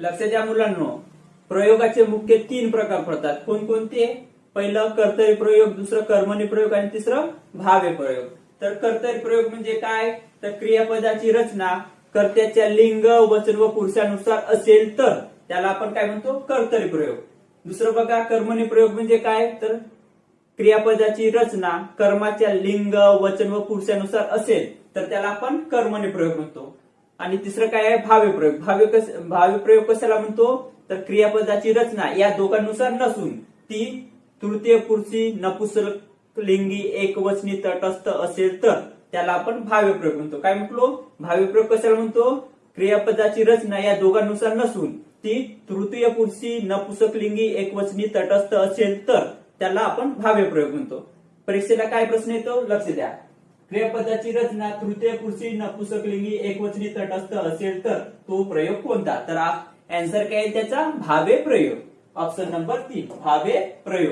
लक्ष द्या मुलांनो. प्रयोगाचे मुख्य तीन प्रकार पडतात. कोणकोणते? पहिलं कर्तरी प्रयोग दुसरं कर्मणी प्रयोग आणि तिसरं भावे प्रयोग. तर कर्तरी प्रयोग म्हणजे काय? तर क्रियापदाची रचना कर्त्याच्या लिंग वचन व पुरुषानुसार असेल तर त्याला आपण काय म्हणतो? कर्तरी प्रयोग. दुसरं बघा कर्मणी प्रयोग म्हणजे काय? तर क्रियापदाची रचना कर्माच्या लिंग वचन व पुरुषानुसार असेल तर त्याला आपण कर्मणी प्रयोग म्हणतो. आणि तिसरं काय आहे? भाव्यप्रयोग प्रयोग. भावे कस भावे प्रयोग कशाला म्हणतो? तर क्रियापदाची रचना या दोघांनुसार नसून ती तृतीय पुरुषी नपुसक लिंगी एकवचनी तटस्थ असेल तर त्याला आपण भाव्यप्रयोग म्हणतो. काय म्हटलो? भाव्यप्रयोग कशाला म्हणतो? क्रियापदाची रचना या दोघांनुसार नसून ती तृतीय पुरुषी नपुसक लिंगी एकवचनी तटस्थ असेल तर त्याला आपण भाव्यप्रयोग म्हणतो. परीक्षेला काय प्रश्न येतो? लक्ष द्या. क्रियापदाची रचना तृतीय पुरुषी नपुसकलिंगी एकवचनी तटस्थ असेल तर तो प्रयोग कोणता? तर अँसर काय त्याचा? भावे प्रयोग. ऑप्शन नंबर तीन भावे प्रयोग.